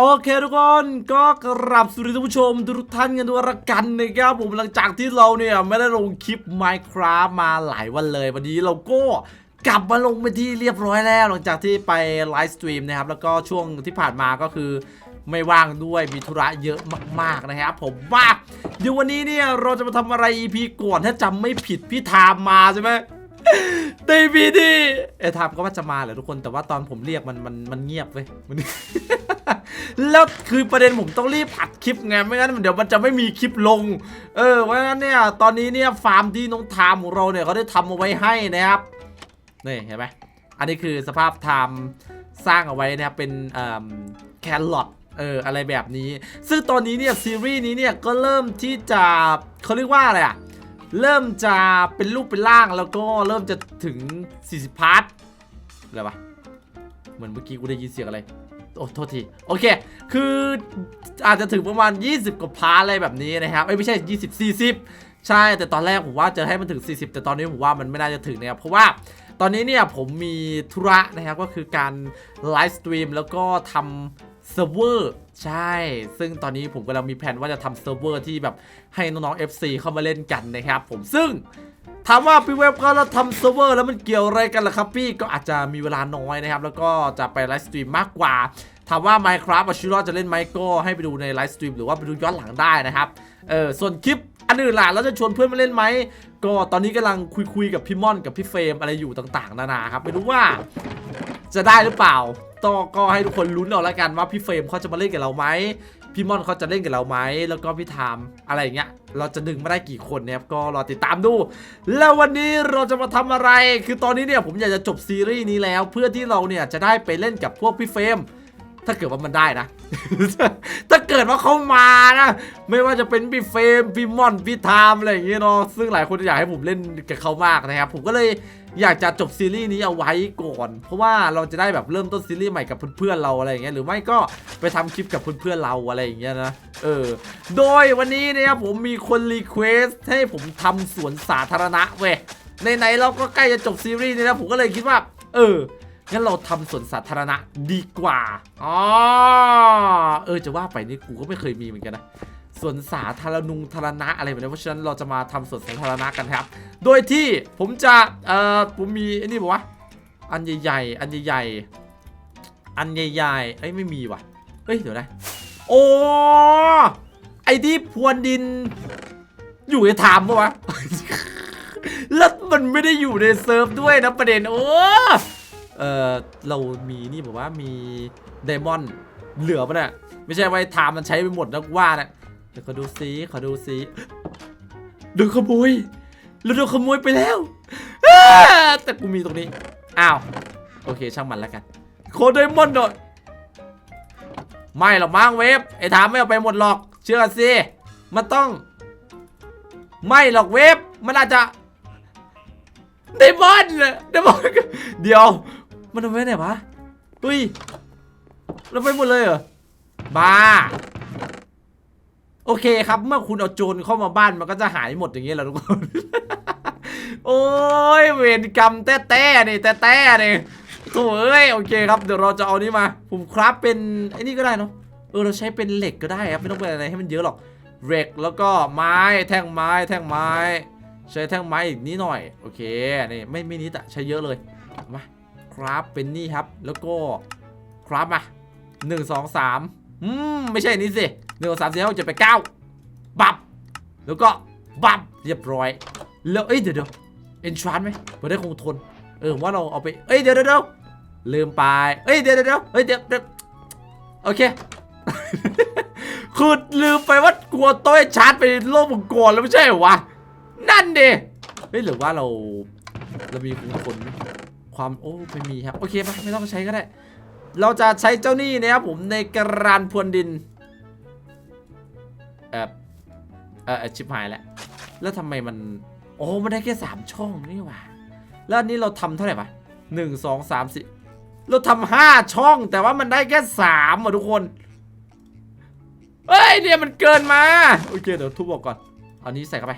โอเคทุกคนก็กราบสวัสดีท่านผู้ชมทุกท่านกันด้วยละกันนะครับผมหลังจากที่เราเนี่ยไม่ได้ลงคลิป Minecraft มาหลายวันเลย วันนี้เราก็กลับมาลงไปที่เรียบร้อยแล้ว หลังจากที่ไปไลฟ์สตรีมนะครับแล้วก็ช่วงที่ผ่านมาก็คือไม่ว่างด้วยมีธุระเยอะมากๆนะครับผมว่าเดี๋ยววันนี้เนี่ยเราจะมาทำอะไร EP ก่อนถ้าจำไม่ผิดพี่ทามมาใช่ไหม ในพีดีเอยทามก็ว่าจะมาแหละทุกคนแต่ว่าตอนผมเรียกมันมันมันเงียบเว้ยมันแล้วคือประเด็นผมต้องรีบอัดคลิปไงไม่งั้นเดี๋ยวมันจะไม่มีคลิปลง เออเพราะงั้นเนี่ยตอนนี้เนี่ยฟาร์มที่น้องทามของเราเนี่ยเขาได้ทำเอาไว้ให้นะครับนี่เห็นไหมอันนี้คือสภาพไทม์สร้างเอาไว้นะครับเป็นแครอทเอออะไรแบบนี้ ซึ่งตอนนี้เนี่ยซีรีส์นี้เนี่ยก็เริ่มที่จะเขาเรียกว่าอะไรอะ เริ่มจะเป็นรูปเป็นร่างแล้วก็เริ่มจะถึง 40 พาร์ทอะไรวะเหมือนเมื่อกี้กูได้ยินเสียงอะไร โอ้โทษที โอเค คืออาจจะถึงประมาณ 20 กว่าพาร์ทอะไรแบบนี้นะครับเอ้ยไม่ใช่ 20 40 ใช่ แต่ตอนแรกผมว่าจะให้มันถึง 40 แต่ตอนนี้ผมว่ามันไม่น่าจะถึงนะครับเพราะว่าตอนนี้เนี่ยผมมีธุระนะครับก็คือการไลฟ์สตรีมแล้วก็ทำเซิร์ฟเวอร์ ใช่ ซึ่งตอนนี้ผมกำลังมีแผนว่าจะทำเซิร์ฟเวอร์ที่แบบให้น้องๆ FC เข้ามาเล่นกันนะครับผมซึ่งถามว่าพี่เว็บก็เราทำเซิร์ฟเวอร์แล้วมันเกี่ยวอะไรกันล่ะครับพี่ก็อาจจะมีเวลาน้อยนะครับ แล้วก็จะไปไลฟ์สตรีมมากกว่า ถามว่า Minecraft อาชิโร่จะเล่นไหมก็ให้ไปดูในไลฟ์สตรีมหรือว่าไปดูย้อนหลังได้นะครับเออส่วนคลิปอันอื่นล่ะแล้วจะชวนเพื่อนมาเล่นไหม ก็ตอนนี้กำลังคุยคุยๆกับพี่ม่อนกับพี่เฟรมอะไรอยู่ต่างๆ นานาครับไม่รู้ว่าจะได้หรือเปล่าต่อก็ให้ทุกคนลุ้นเอาละกันว่าพี่เฟรมเขาจะมาเล่นกับเราไหมพี่มอนเขาจะเล่นกับเราไหมแล้วก็พี่ทามอะไรอย่างเงี้ย เราจะดึงมาได้กี่คนเนี่ยครับก็รอติดตามดู แล้ววันนี้เราจะมาทำอะไร คือตอนนี้เนี่ยผมอยากจะจบซีรีส์นี้แล้ว เพื่อที่เราเนี่ยจะได้ไปเล่นกับพวกพี่เฟรม ถ้าเกิดว่ามันได้นะ ถ้าเกิดว่าเขามานะ ไม่ว่าจะเป็นพี่เฟมพี่มอนพี่ไทามอะไรอย่างเงี้ยเนาะซึ่งหลายคนอยากให้ผมเล่นกับเขามากนะครับ ผมก็เลยอยากจะจบซีรีส์นี้เอาไว้ก่อน เพราะว่าเราจะได้แบบเริ่มต้นซีรีส์ใหม่กับเพื่อนๆเราอะไรอย่างเงี้ยหรือไม่ก็ไปทำคลิปกับเพื่อนๆเราอะไรอย่างเงี้ยนะเออโดยวันนี้นะครับผมมีคนรีเควสให้ผมทำสวนสาธารณะเว้ยไหนเราก็ใกล้จะจบซีรีส์นี้แล้วผมก็เลยคิดว่า เออ งั้นเราทำสวนสาธารณะดีกว่าอ๋อเออจะว่าไปนี่กูก็ไม่เคยมีเหมือนกันนะสวนสาธารณุงธารณะอะไรแบบนี้เพราะฉะนั้นเราจะมาทำสวนสาธารณะกันครับ โดยที่ผมจะเอ่อผมมีไอ้นี่บอกว่าอันใหญ่ๆอันใหญ่ๆอันใหญ่ๆเอ้ยไม่มีว่ะเฮ้ยเดี๋ยวนะโอ้ไอ้ที่พรวนดิน อยู่ในไทม์ปะวะแล้วมันไม่ได้อยู่ในเซิร์ฟด้วยนะประเด็นโอ้ เออเรามีนี่บอกว่ามีไดมอนด์เหลือปะเนี่ยไม่ใช่ไว้ไทม์มันใช้ไปหมดนะกูว่านะเดี๋ยวขอดูซิขอดูซิโดนขโมยเราโดนขโมยไปแล้วแต่กูมีตรงนี้อ้าวโอเคช่างมันแล้วกันโคไดมอนด์หน่อยไม่หรอกมั้งเวฟไอ้ถามไม่เอาไปหมดหรอกเชื่อสิมันต้อง ไม่หรอกเวฟมันอาจจะไดมอนด์ไดมอนเดี๋ยว มันเอาไว้ไหนวะอุ้ยเราไปหมดเลยเหรอ บ้า โอเคครับ เมื่อคุณเอาโจรเข้ามาบ้านมันก็จะหายหมดอย่างเงี้ยแหละทุกคน โอ้ยเวรกรรมแต้แต้นี่แต้แต้นี่โถ่เอ้ยโอเคครับเดี๋ยวเราจะเอานี่มา ผมคราฟเป็นไอ้นี่ก็ได้เนาะ เออเราใช้เป็นเหล็กก็ได้ครับไม่ต้องเป็นอะไรให้มันเยอะหรอกเหล็กแล้วก็ไม้แท่งไม้แท่งไม้ ใช้แท่งไม้อีกนิดหน่อย โอเคนี่ไม่ไม่นิดอะใช้เยอะเลยมา คราฟเป็นนี่ครับ แล้วก็คราฟมาหนึ่งสองสามอืมไม่ใช่นี่สิหนึ่งสองสามสี่ห้าเจ็ดแปดเก้าบับ แล้วก็บับเรียบร้อย แล้วเอ้ยเดี๋ยวเดี๋ยวเอนชานไหมเพื่อได้คงทน เออว่าเราเอาไปเอ้ยเดี๋ยวเดี๋ยวเดี๋ยวลืมไปเอ้ยเดี๋ยวเดี๋ยวเดี๋ยวเฮ้ยเดี๋ยวเดี๋ยวโอเคคือลืมไปว่ากลัวโต้ยชาร์จไปโลกมังกรแล้วไม่ใช่เหรอวะนั่นดิเฮ้ยหรือว่าเราเรามีคงทนไหม ความโอ้ไม่มีครับ โอเคปะไม่ต้องใช้ก็ได้ เราจะใช้เจ้าหนี้นะครับผมในกรานพรวนดินเออเออชิบหายแล้ว แล้วทำไมมัน โอ้มันได้แค่สามช่องนี่หว่า แล้วอันนี้เราทำเท่าไหร่ปะหนึ่งสองสามสี่เราทำห้าช่อง แต่ว่ามันได้แค่สามอะทุกคนเฮ้ยเนี่ยมันเกินมา โอเคเดี๋ยวทุบออกก่อน เอานี้ใส่เข้าไป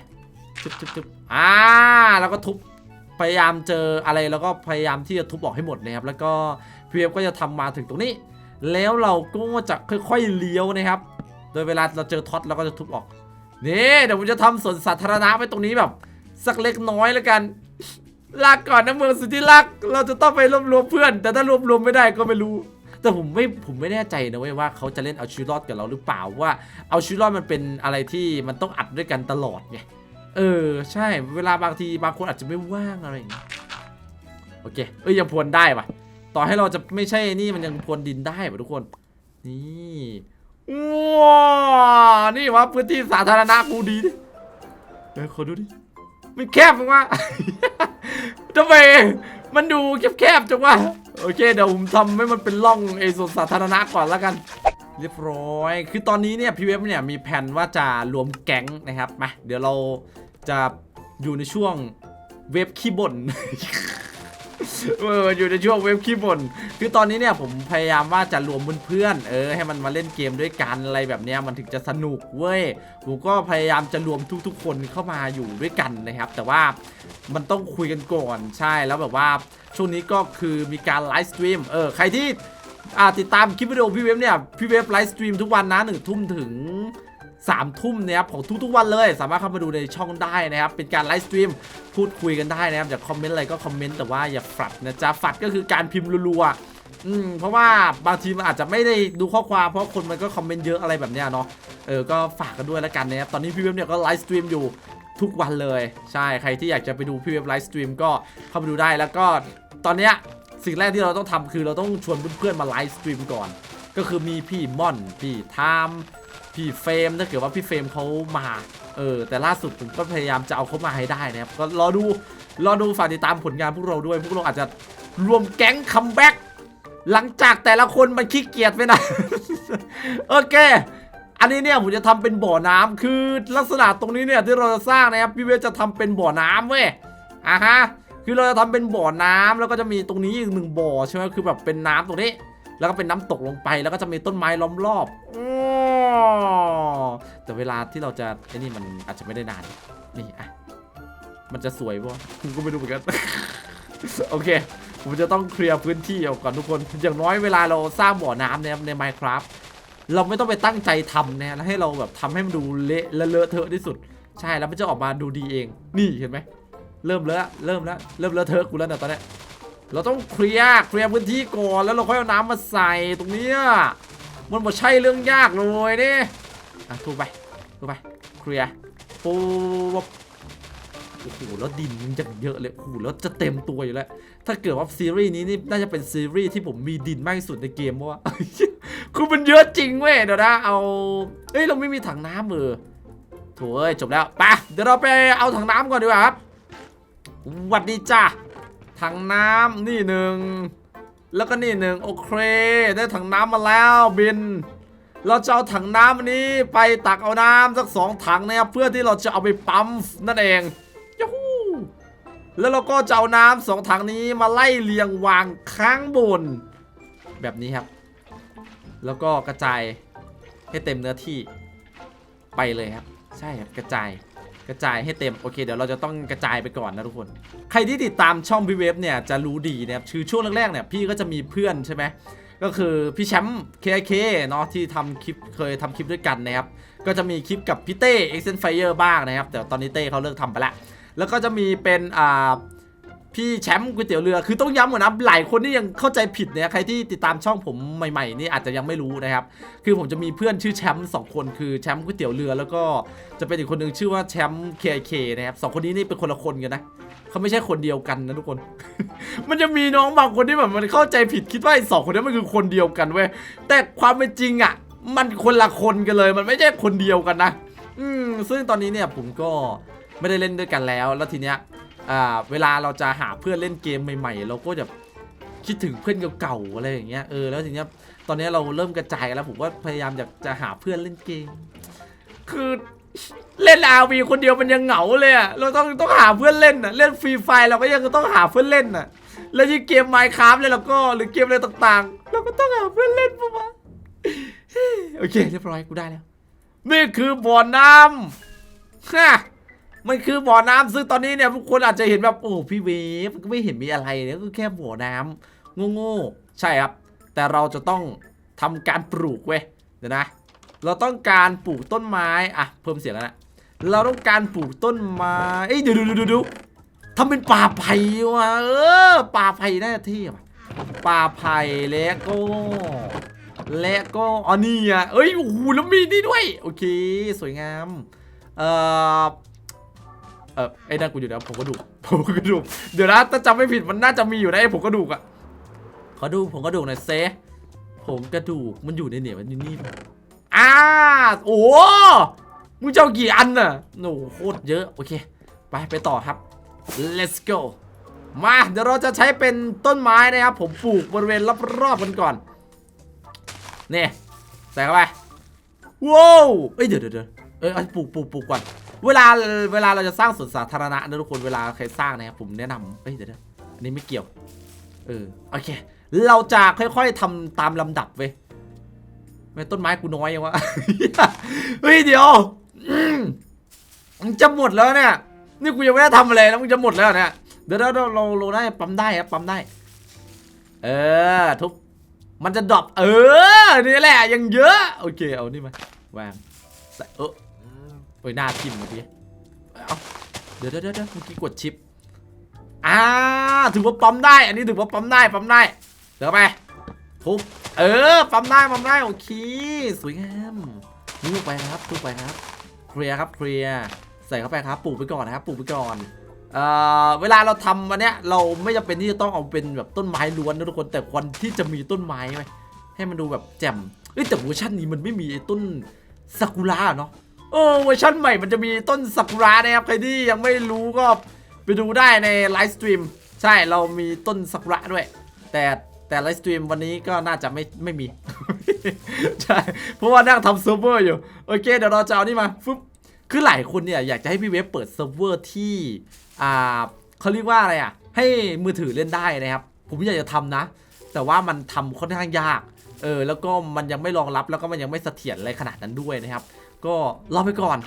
ทุบทุบทุบอ่าแล้วก็ทุบ พยายามเจออะไรแล้วก็พยายามที่จะทุบออกให้หมดนะครับแล้วก็พีเอฟก็จะทำมาถึงตรงนี้ แล้วเราก็จะค่อยๆเลี้ยวนะครับ โดยเวลาเราเจอท็อตเราก็จะทุบออกนี่เดี๋ยวผมจะทำสวนสาธารณะไว้ตรงนี้แบบ สักเล็กน้อยแล้วกันลาก่อนนะเมืองสุดที่รัก เราจะต้องไปรวบรวมเพื่อน แต่ถ้ารวบรวมไม่ได้ก็ไม่รู้ แต่ผมไม่ผมไม่แน่ใจนะเว้ยว่าเขาจะเล่นเอาชีวิตรอดกับเราหรือเปล่าว่าเอาชีวิตรอดมันเป็นอะไรที่มันต้องอัดด้วยกันตลอดไง เออ ใช่เวลาบางทีบางคนอาจจะไม่ว่างอะไรอย่างเงี้ยโอเค เอ้ยยังพรวนได้ปะต่อให้เราจะไม่ใช่นี่มันยังพรวนดินได้ปะทุกคน นี่ว้าวนี่วะพื้นที่สาธารณะกูดีดิเดี๋ยวขอดูดิมันแคบมากวะทำไมมันดูแคบๆจังวะโอเคเดี๋ยวผมทำให้มันเป็นร่องไอ้ส่วนสาธารณะก่อนแล้วกัน เรียบร้อย คือตอนนี้เนี่ยพี่เว็บเนี่ยมีแผนว่าจะรวมแก๊งนะครับมาเดี๋ยวเรา จะอยู่ในช่วงเว็บขี้บ่นเอออยู่ในช่วงเว็บขี้บ่นคือตอนนี้เนี่ยผมพยายามว่าจะรวมเพื่อนๆเออให้มันมาเล่นเกมด้วยกันอะไรแบบนี้มันถึงจะสนุกเว้ยผมก็พยายามจะรวมทุกๆ คนเข้ามาอยู่ด้วยกันนะครับ แต่ว่ามันต้องคุยกันก่อนใช่แล้วแบบว่าช่วงนี้ก็คือมีการไลฟ์สตรีมเออใครที่อ่าติดตามคลิปวิดีโอพี่เว็บเนี่ยพี่เว็บไลฟ์สตรีมทุกวันนะหนึ่งทุ่มถึง 3ามทุ่มนะครับของทุกๆวันเลย สามารถเข้ามาดูในช่องได้นะครับ เป็นการไลฟ์สตรีมพูดคุยกันได้นะครับอยากคอมเมนต์อะไรก็คอมเมนต์แต่ว่าอย่าฝัดนะจ๊ะฝัดก็คือการพิมพ์รัวๆอืมเพราะว่าบางทีมันอาจจะไม่ได้ดูข้อความเพราะคนมันก็คอมเมนต์เยอะอะไรแบบเนี้ยเนาะเออก็ฝากกันด้วยแล้วกันนะครับตอนนี้พี่เว็บเนี่ยก็ไลฟ์สตรีมอยู่ทุกวันเลยใช่ใครที่อยากจะไปดูพี่เว็บไลฟ์สตรีมก็เข้าไปดูได้แล้วก็ตอนเนี้ยสิ่งแรกที่เราต้องทำคือเราต้องชวนเพื่อนๆมาไลฟ์สตรีมก่อน ก็คือมีพี่ม่อนพี่ไทม์ พี่เฟรมถ้าเกิดว่าพี่เฟรมเขามา เออ แต่ล่าสุดผมก็พยายามจะเอาเขามาให้ได้นะครับ ก็รอดู รอดูฝากติดตามผลงานพวกเราด้วย พวกเราอาจจะรวมแก๊งคัมแบ็กหลังจากแต่ละคนมันขี้เกียจไปนะ โอเค อันนี้เนี่ยผมจะทำเป็นบ่อน้ำคือลักษณะตรงนี้เนี่ยที่เราจะสร้างนะครับพี่เวจะทำเป็นบ่อน้ำเว้ยอะฮะ คือเราจะทำเป็นบ่อน้ำแล้วก็จะมีตรงนี้อีกหนึ่งบ่อใช่ไหมคือแบบเป็นน้ำตรงนี้ แล้วก็เป็นน้ำตกลงไปแล้วก็จะมีต้นไม้ล้อมรอบอ้อแต่เวลาที่เราจะไอ้นี่มันอาจจะไม่ได้นานนี่อะมันจะสวยปะผมก็ไม่รู้เหมือนกันโอเค ผมจะต้องเคลียร์พื้นที่ออกก่อนทุกคน อย่างน้อยเวลาเราสร้างบ่อน้ำเนี่ยใน Minecraft เราไม่ต้องไปตั้งใจทำนะแล้วให้เราแบบทำให้มันดูเละและเลอะเทอะที่สุด ใช่แล้วมันจะออกมาดูดีเอง นี่เห็นไหมเริ่มแล้วเริ่มแล้วเริ่มเลอะเทอะกูแล้วเนี่ยตอนเนี้ย เราต้องเคลียร์เคลียร์พื้นที่ก่อนแล้วเราค่อยเอาน้ำมาใส่ตรงนี้มันบ่ใช่เรื่องยากเลยนี่อะถูกไปถูกไปเคลียร์ปุ๊บโอ้โหแล้วดินมันจะเยอะเลยโอ้โหแล้วจะเต็มตัวอยู่แล้ว ถ้าเกิดว่าซีรีส์นี้นี่น่าจะเป็นซีรีส์ที่ผมมีดินมากที่สุดในเกมเพราะว่าคือมันเยอะจริงเว้ยเดี๋ยวนะเอาเอ้ยเราไม่มีถังน้ำเออโถ่เอ้ยจบแล้วไปเดี๋ยวเราไปเอาถังน้ำก่อนดีกว่าครับหวัดดีจ้ะ ถังน้ำนี่หนึ่งแล้วก็นี่หนึ่งโอเค ได้ถังน้ำมาแล้วบิน เราจะเอาถังน้ำนนี้ไปตักเอาน้ำสักสองถังนะครับเพื่อที่เราจะเอาไปปั๊มนั่นเองยูฮูแล้วเราก็จะเอาน้ำสองถังนี้มาไล่เรียงวางข้างบน แบบนี้ครับ แล้วก็กระจายให้เต็มเนื้อที่ไปเลยครับ ใช่ครับกระจาย กระจายให้เต็มโอเคเดี๋ยวเราจะต้องกระจายไปก่อนนะทุกคน ใครที่ติดตามช่องพี่เวฟเนี่ยจะรู้ดีนะครับคือช่วงแรกๆเนี่ยพี่ก็จะมีเพื่อนใช่ไหมก็คือพี่แชมป์ KK เนาะที่ทำคลิปเคยทำคลิปด้วยกันนะครับ ก็จะมีคลิปกับพี่เต้ e x e n Fire บ้างนะครับ แต่ตอนนี้เต้เขาเลิกทำไปแล้วแล้วก็จะมีเป็นอ่า พี่แชมป์ก๋วยเตี๋ยวเรือคือต้องย้ำก่อนนะหลายคนที่ยังเข้าใจผิดเนี่ยใครที่ติดตามช่องผมใหม่ๆนี่อาจจะยังไม่รู้นะครับ คือผมจะมีเพื่อนชื่อแชมป์สองคนคือแชมป์ก๋วยเตี๋ยวเรือ แล้วก็จะเป็นอีกคนหนึ่งชื่อว่าแชมป์ KK นะครับสองคนนี้นี่เป็นคนละคนกันนะเขาไม่ใช่คนเดียวกันนะทุกคน มันจะมีน้องบางคนที่แบบมันเข้าใจผิดคิดว่าไอ้สองคนนี้มันคือคนเดียวกันเว้ยแต่ความเป็นจริงอะ มันคนละคนกันเลย มันไม่ใช่คนเดียวกันนะ อืมซึ่งตอนนี้เนี่ยผมก็ไม่ได้เล่นด้วยกันแล้วแล้วทีเนี้ย เวลาเราจะหาเพื่อนเล่นเกมใหม่ ๆ เราก็จะคิดถึงเพื่อนเก่าๆอะไรอย่างเงี้ยเออแล้วทีเนี้ยตอนนี้เราเริ่มกระจายแล้วผมก็พยายามอยากจะหาเพื่อนเล่นเกม คือเล่น RV คนเดียวมันยังเหงาเลยอะเราต้องต้องหาเพื่อนเล่นอะเล่นฟรีไฟเราก็ยังต้องหาเพื่อนเล่นอะแล้วยิ่งเกม Minecraft เลยเราก็หรือเกมอะไรต่างๆ เราก็ต้องหาเพื่อนเล่นปะวะโอเคเรียบร้อยกูได้แล้ว นี่คือบ่อน้ำฮะ มันคือบ่อน้ำซึ่งตอนนี้เนี่ยทุกคนอาจจะเห็นแบบโอ้พี่เวฟก็ไม่เห็นมีอะไรเนี่ยก็แค่บ่อน้ำโง่ๆใช่ครับ แต่เราจะต้องทำการปลูกเว้ยเดี๋ยวนะ เราต้องการปลูกต้นไม้อะเพิ่มเสียงแล้วนะเราต้องการปลูกต้นไม้เอ้ยเดี๋ยวดูดูดูทำเป็นป่าไผ่ว่ะเออป่าไผ่น่าจะเท่ว่ะป่าไผ่แล้วก็และก็อ๋อนี่อะเอ้ยโอ้โหแล้วมีนี่ด้วย โอเค สวยงาม เอ่อ ออไอ้นั่นกูอยู่นะผมกระดูกผมกระดูกเดี๋ยวนะถ้าจำไม่ผิดมันน่าจะมีอยู่นะไอ้ผมกระดูกอะขอดูผมกระดูกหน่อยเซผมกระดูกมันอยู่ในเนี่ยมันอยู่นี่อ่าโอ้มึงเจะเอากี่อันน่ะโอ้โคตรเยอะ โอเค ไปไปต่อครับ let's go มาเดี๋ยวเราจะใช้เป็นต้นไม้นะครับ ผมปลูกบริเวณรอบๆกันก่อนนี่ใส่เข้าไปว้าวเอ้ยเดี๋ยวเดี๋ยวเอ้ยเอปลูกปลูกปลูกก่อน เวลาเวลาเราจะสร้างสวนสาธารณะนะทุกคนเวลาใครสร้างนะครับผมแนะนำเอ้ยเดี๋ยวอันนี้ไม่เกี่ยว เออโอเค เราจะค่อยๆทำตามลำดับเว้ยไม่ต้นไม้กูน้อยยังวะเฮ้ยเดี๋ยวมมันจะหมดแล้วเนี่ยนี่กูยังไม่ได้ทำอะไรแล้วมึงจะหมดแล้วเนี่ยเดี๋ยวเราเราเราได้ปั๊มได้ครับปั๊มได้ เออทุบมันจะดรอปเออนี่แหละยังเยอะ โอเคเอานี่มาวางใส่เออ โอ้ยหน้าทิ่มเมื่อกี้เอาเดี๋ยวเดี๋ยวเดี๋ยวเมื่อกี้กดชิปอ่าถือว่าปั๊มได้ อันนี้ถือว่าปั๊มได้ปั๊มได้เดี๋ยวไปทุบเออปั๊มได้ปั๊มได้โอเคสวยงามนี่ไปครับทุบไปครับเคลียร์ครับเคลียร์ใส่เข้าไปครับปลูกไปก่อนนะครับปลูกไปก่อนเอ่อเวลาเราทำอันเนี้ยเราไม่จำเป็นที่จะต้องเอาเป็นแบบต้นไม้ล้วนนะทุกคนแต่ควรที่จะมีต้นไม้ไหมให้มันดูแบบแจ่มเอ้ยแต่เวอร์ชันนี้มันไม่มีไอ้ต้นซากุระเนาะ เออเวอร์ชันใหม่มันจะมีต้นซากุระนะครับใครที่ยังไม่รู้ก็ไปดูได้ในไลฟ์สตรีมใช่เรามีต้นซากุระด้วย แต่แต่ไลฟ์สตรีมวันนี้ก็น่าจะไม่ไม่มี ใช่เพราะว่านั่งทำเซิร์ฟเวอร์อยู่ โอเค เดี๋ยวเราจะเอานี่มาฟึบคือหลายคนเนี่ยอยากจะให้พี่เวฟเปิดเซิร์ฟเวอร์ที่อ่าเขาเรียกว่าอะไรอะ ให้มือถือเล่นได้นะครับ ผมอยากจะทำนะ แต่ว่ามันทำค่อนข้างยาก เออ แล้วก็มันยังไม่รองรับแล้วก็มันยังไม่เสถียรอะไรขนาดนั้นด้วยนะครับ ก็รอไปก่อน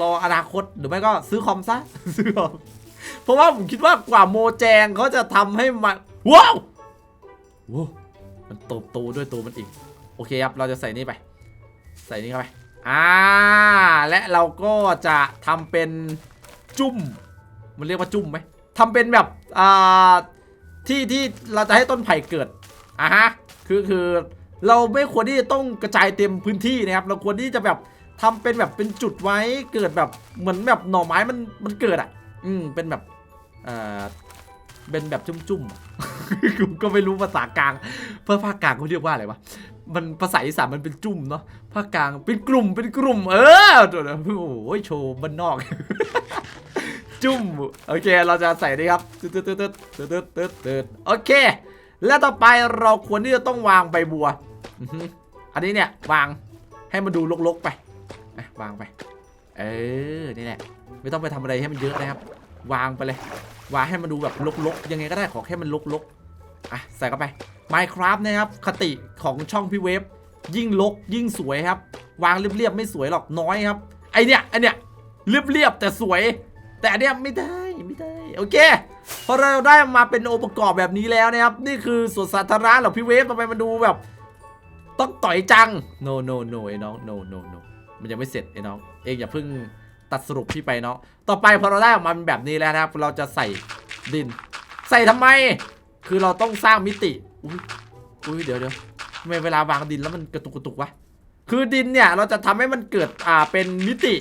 รออนาคตหรือไม่ก็ซื้อคอมซะซื้อคอมเพราะว่าผมคิดว่ากว่าโมแจงเขาจะทำให้มันว้าวว้าวมันโตโตด้วยตัวมันเองโอเคครับเราจะใส่นี่ไป ใส่นี่เข้าไปอ่าและเราก็จะทำเป็นจุ่ม มันเรียกว่าจุ่มไหมทำเป็นแบบอ่าที่ที่เราจะให้ต้นไผ่เกิดอะฮะคือคือเราไม่ควรที่จะต้องกระจายเต็มพื้นที่นะครับ เราควรที่จะแบบ ทำเป็นแบบเป็นจุดไว้เกิดแบบเหมือนแบบหน่อไม้มันมันเกิดอะ อืมเป็นแบบเอ่อเป็นแบบจุ่มๆกูก็ไม่รู้ภาษากลาง เพื่อภาคกลางเขาเรียกว่าอะไรวะมันภาษาอีสานมันเป็นจุ่มเนาะภาคกลางเป็นกลุ่มเป็นกลุ่ม เออตัวนะโอ้ยโชว์บ้านนอก จุ่มโอเค เราจะใส่นี่ครับตึ๊ดตึ๊ดตึ๊ดตึ๊ดตึ๊ดตึ๊ดตึ๊ดโอเค และต่อไปเราควรที่จะต้องวางใบบัว อันนี้เนี่ยวางให้มันดูรกๆไป อะวางไป เออ นี่แหละ ไม่ต้องไปทำอะไรให้มันเยอะนะครับ วางไปเลย วางให้มันดูแบบลกๆ ยังไงก็ได้ขอแค่มันลกๆ อะ ใส่เข้าไป Minecraft นะครับ คติของช่องพี่เวฟ ยิ่งลกยิ่งสวยครับ วางเรียบๆ ไม่สวยหรอกน้อยครับ ไอเนี้ยไอเนี้ยเรียบๆ แต่สวย แต่อันเนี้ยไม่ได้ไม่ได้ โอเคพอเราได้มาเป็นองค์ประกอบแบบนี้แล้วนะครับ นี่คือสวนสาธารณะหรอพี่เวฟทำไมมันดูแบบ ต้องต่อยจัง no no no ไอ้น้อง no no no มันยังไม่เสร็จไอ้น้อง เองอย่าเพิ่งตัดสรุปพี่ไปเนาะต่อไปพอเราได้ออกมาเป็นแบบนี้แล้วนะครับ เราจะใส่ดิน ใส่ทำไม คือเราต้องสร้างมิติ อุ้ยอุ้ยเดี๋ยวเดี๋ยวทำไมเวลาวางดินแล้วมันกระตุกกระตุกวะ คือดินเนี่ยเราจะทำให้มันเกิดอ่าเป็นมิติ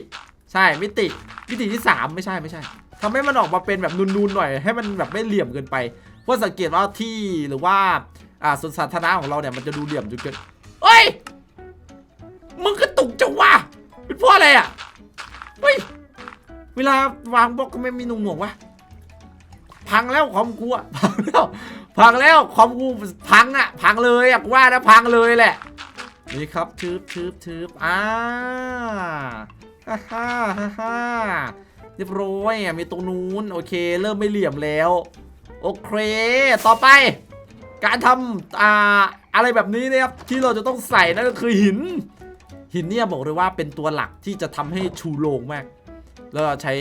ใช่มิติ มิติที่สามไม่ใช่ไม่ใช่ทำให้มันออกมาเป็นแบบนูนๆหน่อย ให้มันแบบไม่เหลี่ยมเกินไป เพราะสังเกตว่าที่หรือว่าอ่าสวนสาธารณะของเราเนี่ยมันจะดูเหลี่ยมจนเกินเฮ้ยมึงกระตุก เป็นพราะอะไรอะเฮ้ยเวลาวางบล็อกก็ไม่มีหนุ่งหน่วงวะพังแล้วคอมกูอะพังแล้วพังแล้วคอมกูพังอะพังเลยอะกูว่านะพังเลยแหละ นี่ครับทืบทืบทืบอ่าฮ่าฮ่าฮ่าฮ่าเรียบร้อยอะมีตรงนู้นโอเค เริ่มไม่เหลี่ยมแล้ว โอเค ต่อไป การทำอ่าอะไรแบบนี้นะครับที่เราจะต้องใส่นั่นก็คือหิน หินเนี่ยบอกเลยว่าเป็นตัวหลักที่จะทำให้ชูโรงมาก แล้วใช้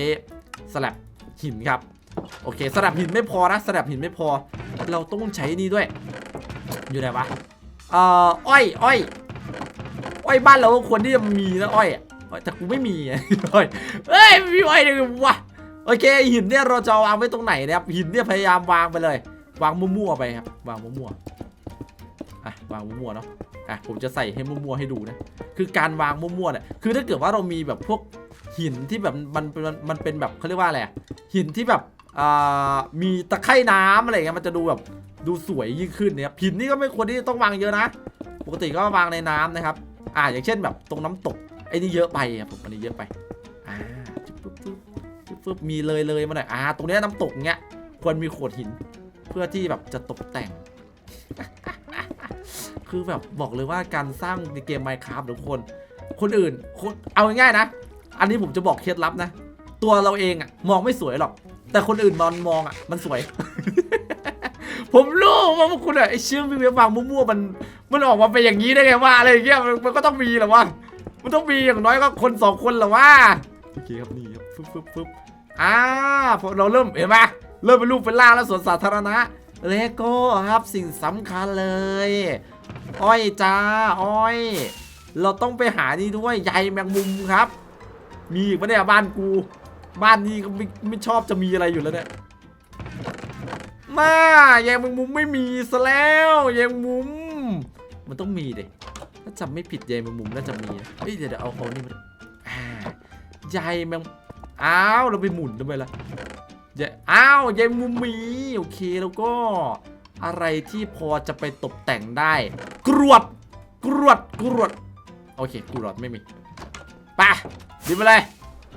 สลับหินครับ โอเคสลับหินไม่พอนะสลับหินไม่พอ เราต้องใช้นี่ด้วย อยู่ไหนวะเอ่ออ้อยอ้อยอ้อยบ้านเราก็ควรที่จะมีนะอ้อยแต่กูไม่มีอ้อยเอ้ยมีอ้อยเลยวะโอเคหินเนี่ยเราจะวางไว้ตรงไหนนะครับหินเนี่ยพยายามวางไปเลย วางมั่วๆไปครับ วางมั่วๆ วางมั่วๆเนาะอะผมจะใส่ให้มั่วๆให้ดูนะคือการวางมั่วๆเนี่ยคือถ้าเกิดว่าเรามีแบบพวกหินที่แบบมันมันมันเป็นแบบเขาเรียกว่าอะไรหินที่แบบอ่ามีตะไคร่น้ำอะไรเงี้ยมันจะดูแบบดูสวยยิ่งขึ้นเนี่ยหินนี่ก็ไม่ควรที่จะต้องวางเยอะนะปกติก็วางในน้ำนะครับ อ่าอย่างเช่นแบบตรงน้ำตกไอ้นี่เยอะไปครับผมอันนี้เยอะไปอ่าจุ๊บปุ๊บปุ๊บจุ๊บปุ๊บมีเลยเลยมาหน่อยอ่าตรงเนี้ยน้ำตกเงี้ยควรมีโขดหินเพื่อที่แบบจะตกแต่ง คือแบบบอกเลยว่าการสร้างในเกม Minecraft ทุกคน คนอื่นคนเอาง่ายๆนะ อันนี้ผมจะบอกเคล็ดลับนะ ตัวเราเองอะมองไม่สวยหรอก แต่คนอื่นมองมองอะมันสวย ผมรู้ว่าพวกคุณอะไอเชื่อมวิวบางมั่วๆมันมันออกมาเป็นอย่างนี้ได้ไงว่าอะไรอย่างเงี้ยมันมันก็ต้องมีแหละวะมันต้องมีอย่างน้อยก็คนสองคนแหละว่าโอเคครับนี่ครับฟึบฟึบฟึบอ่าพอเราเริ่มเห็นไหมเริ่มเป็นรูปเป็นร่างแล้วสวนสาธารณะเลโก้ครับสิ่งสำคัญเลย อ้อยจ้าอ้อย เราต้องไปหานี่ด้วยใยแมงมุมครับ มีอีกปะเนี่ยบ้านกู บ้านนี้ก็ไม่ไม่ชอบจะมีอะไรอยู่แล้วเนี่ยมาแยงแมงมุมไม่มีซะแล้วแยงมุม มันต้องมีเด็ถ้าจำไม่ผิดแยงแมงมุมน่าจะมีเฮ้ยเดี๋ยวเดี๋ยวเอาเขานี่มาใยแมงอ้าวเราไปหมุนทำไมล่ะใยอ้าวแยงมุมมีโอเคแล้วก็ อะไรที่พอจะไปตกแต่งได้ กรวด กรวด กรวด โอเค กรวดไม่มีไปดีไปเลย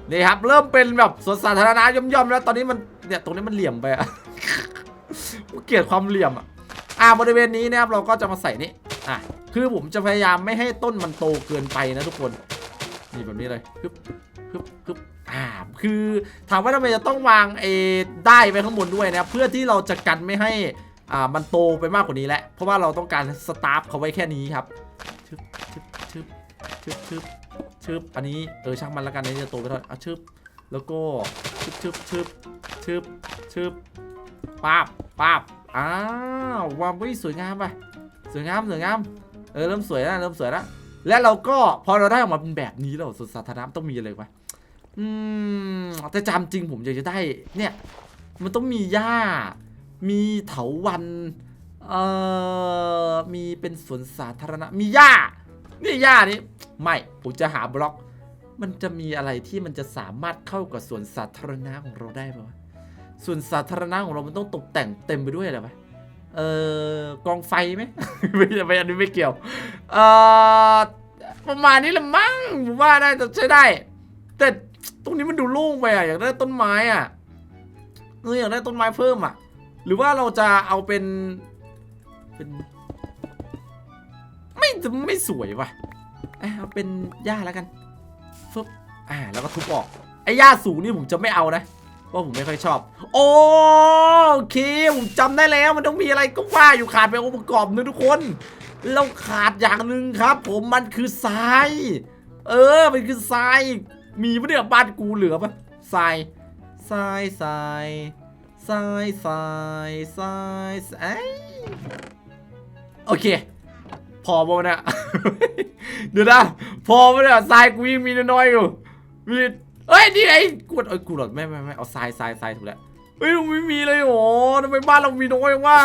นี่ครับ เริ่มเป็นแบบสวนสาธารณะย่อมๆแล้ว ตอนนี้มันเนี่ยตรงนี้มันเหลี่ยมไปอะเกลียดความเหลี่ยมอะอ่าบริเวณนี้นะครับเราก็จะมาใส่นี่อะคือผมจะพยายามไม่ให้ต้นมันโตเกินไปนะทุกคนนี่แบบนี้เลยฮึบฮึบฮึบอ่าคือถามว่าทำไมจะต้องวางเอได้ไปข้างบนด้วยนะเพื่อที่เราจะกันไม่ให้ อ่ามันโตไปมากกว่านี้แหละเพราะว่าเราต้องการสตาร์ฟเขาไว้แค่นี้ครับชึบชึบชึบชึบชึบชึบอันนี้เออช่างมันละกันนี้จะโตไปเท่าไหร่อะชึบแล้วก็ชึบชึบชึบชึบชึบป้าบป้าบอ้าววางไว้สวยงามไปสวยงามสวยงามเออเริ่มสวยแล้วเริ่มสวยแล้วและเราก็พอเราได้ออกมาเป็นแบบนี้แล้วสวนสาธารณะต้องมีอะไรวะอืมแต่จำจริงผมอยากจะได้เนี่ย มันต้องมีหญ้า มีเถาวันเอ่อมีเป็นสวนสาธารณะมีหญ้านี่หญ้านี้ไม่ผมจะหาบล็อก มันจะมีอะไรที่มันจะสามารถเข้ากับสวนสาธารณะของเราได้ปะวะสวนสาธารณะของเรา มันต้องตกแต่งเต็มไปด้วยอะไรวะเอ่อกองไฟไหมไม่ใช่ไม่อันนี้ไม่เกี่ยวเอ่อประมาณนี้ละมั้งผมว่าได้จะใช้ได้ แต่ตรงนี้มันดูโล่งไปอะอยากได้ต้นไม้อะเอออยากได้ต้นไม้เพิ่มอะ หรือว่าเราจะเอาเป็นเป็นไม่ไม่สวยว่ะอะเอาเป็นหญ้าแล้วกันฟึบอ่าแล้วก็ทุบออกไอ้หญ้าสูงนี่ผมจะไม่เอานะเพราะผมไม่ค่อยชอบ โอเคผมจำได้แล้วมันต้องมีอะไรก็ว่าอยู่ขาดไปองค์ประกอบนึงทุกคนเราขาดอย่างหนึ่งครับ ผมมันคือทราย เออมันคือทรายมีปะเนี่ยบ้านกูเหลือปะทรายทรายทราย ทรายทรายทรายทรายโอเค พอป่ะเนี่ยเดี๋ยวนะพอป่ะเนี่ยทรายกูยังมีน้อยอยู่มีเอ้ยนี่ไงกูเอ้ยกูหลอดไม่ไม่ไม่เอาทรายทรายทรายถูกแล้วเฮ้ยไม่มีเลยโหทำไมบ้านเรามีน้อยว่า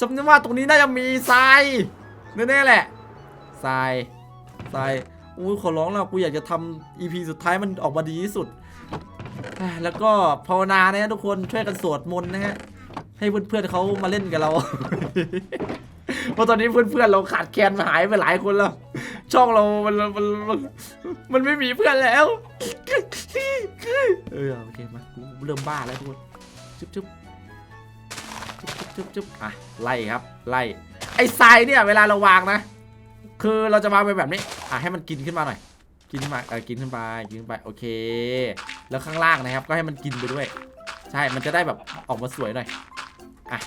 จำได้ว่าตรงนี้น่าจะมีทรายแน่ๆแหละทรายทรายอุ้ยขอร้องแล้วกูอยากจะทำ EP สุดท้ายมันออกมาดีที่สุด แล้วก็ภาวนานะฮะทุกคนช่วยกันสวดมนต์นะฮะให้เพื่อนๆเขามาเล่นกับเรา เพราะตอนนี้เพื่อนๆเราขาดแคลนหายไปหลายคนแล้ว ช่องเรามันมันมันมันไม่มีเพื่อนแล้ว เออโอเคมากูเริ่มบ้าแล้วทุกคนชุบจุ๊บจุ๊บจุ๊บจุ๊บอะไล่ครับ ไล่ไอ้ทรายเนี่ย เวลาเราวางนะ คือเราจะวางไปแบบนี้ อะให้มันกินขึ้นมาหน่อย กินขึ้นมาเออกินขึ้นไปกินขึ้นไปโอเค แล้วข้างล่างนะครับ ก็ให้มันกินไปด้วย ใช่ มันจะได้แบบออกมาสวยหน่อยอะ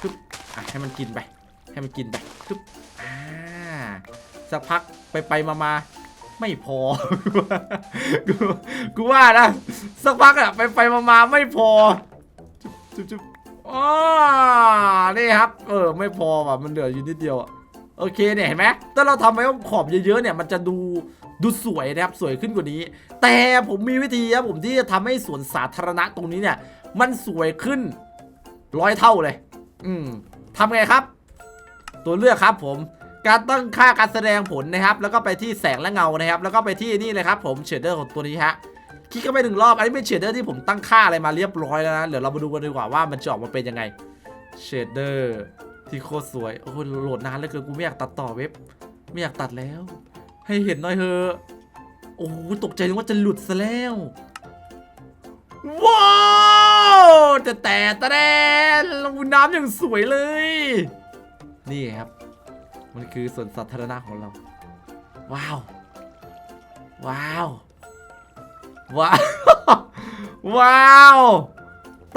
ปึ๊บอะให้มันกินไป ให้มันกินไปปึ๊บอ่าสักพักไปไปมามาไม่พอ กูกูว่านะ สักพักอะไปไปมามาไม่พอ จุ๊บจุ๊บอ๋อนี่ครับ เออ ไม่พอว่ะ มันเหลืออยู่นิดเดียวอะโอเคเนี่ยเห็นไหมถ้าเราทำไว้ขอบเยอะๆเนี่ย มันจะดู ดูสวยนะครับสวยขึ้นกว่านี้ แต่ผมมีวิธีครับผมที่จะทำให้สวนสาธารณะตรงนี้เนี่ย มันสวยขึ้นร้อยเท่าเลย อืมทำไงครับ ตัวเลือกครับผม การตั้งค่าการแสดงผลนะครับ แล้วก็ไปที่แสงและเงานะครับ แล้วก็ไปที่นี่เลยครับผมเชดเดอร์ของตัวนี้ฮะคลิกเข้าไปหนึ่งรอบ อันนี้เป็นเชดเดอร์ที่ผมตั้งค่าอะไรมาเรียบร้อยแล้วนะ เดี๋ยวเรามาดูกันดีกว่าว่ามันจะออกมาเป็นยังไง เชดเดอร์ที่โคตรสวย โอ้โหโหลดนานเหลือเกิน กูไม่อยากตัดต่อเว็บ ไม่อยากตัดแล้ว ให้เห็นหน่อยเถอะโอ้โหตกใจนึกว่าจะหลุดซะแล้วว้าวแต่แต่ตะแดนลงน้ำอย่างสวยเลย นี่ครับ มันคือสวนสาธารณะของเรา ว้าว ว้าว ว้าว ว้าว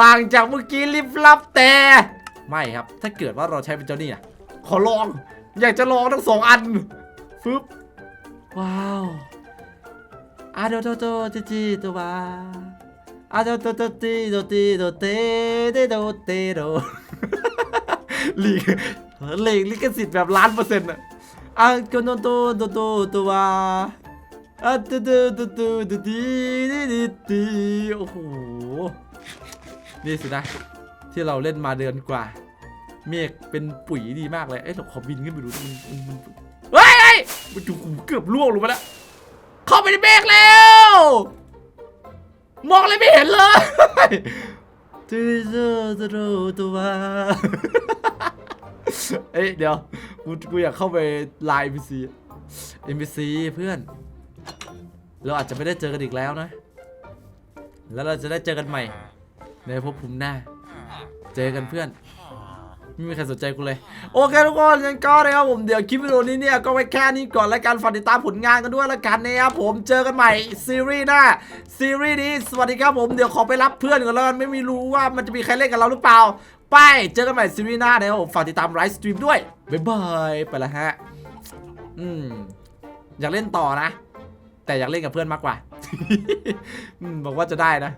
ต่างจากเมื่อกี้ลิบลับแต่ ไม่ครับ ถ้าเกิดว่าเราใช้เป็นเจ้านี่อะขอลอง อยากจะลองทั้งสองอันฟึบ ว้าวอาโดโตโตจิจิโตวาอาโดโตโตติโดติโดเตเตโดเตโดลีกเลงลิขสิทธิ์แบบล้านเปอร์เซ็นต์อะอาโกโนโตโตโตโตวาอาตูตูตูตูตูดีดีดีโอ้โหนี่สินะที่เราเล่นมาเดือนกว่า เมฆเป็นปุ๋ยดีมากเลย เอ้ยเราขอบินขึ้นไปดูมัน มันมันเฮ้ยเฮ้ยมันดูเกือบล่วงลงไปแล้ว เข้าไปในเมฆแล้ว มองอะไรไม่เห็นเลยตูตูตูตูตูวาเอ้ยเดี๋ยว กูกูอยากเข้าไปไลน์ NPC NPC เพื่อน เราอาจจะไม่ได้เจอกันอีกแล้วนะ แล้วเราจะได้เจอกันใหม่ ในภพภูมิหน้า เจอกันเพื่อน ไม่มีใครสนใจกูเลย โอเคทุกคนงั้นก็นะครับผมเดี๋ยวคลิปวิดีโอนี้เนี่ยก็ไว้แค่นี้ก่อนแล้วกันฝากติดตามผลงานกันด้วยแล้วกันนะครับผมเจอกันใหม่ซีรีส์หน้าซีรีส์นี้สวัสดีครับผมเดี๋ยวขอไปรับเพื่อนก่อนแล้วกันไม่มีรู้ว่ามันจะมีใครเล่นกับเราหรือเปล่า ไปเจอกันใหม่ซีรีส์หน้านะครับผมฝากติดตามไลฟ์สตรีมด้วยบ๊ายบายไปละฮะอืมอยากเล่นต่อนะ แต่อยากเล่นกับเพื่อนมากกว่าบอกว่าจะได้นะ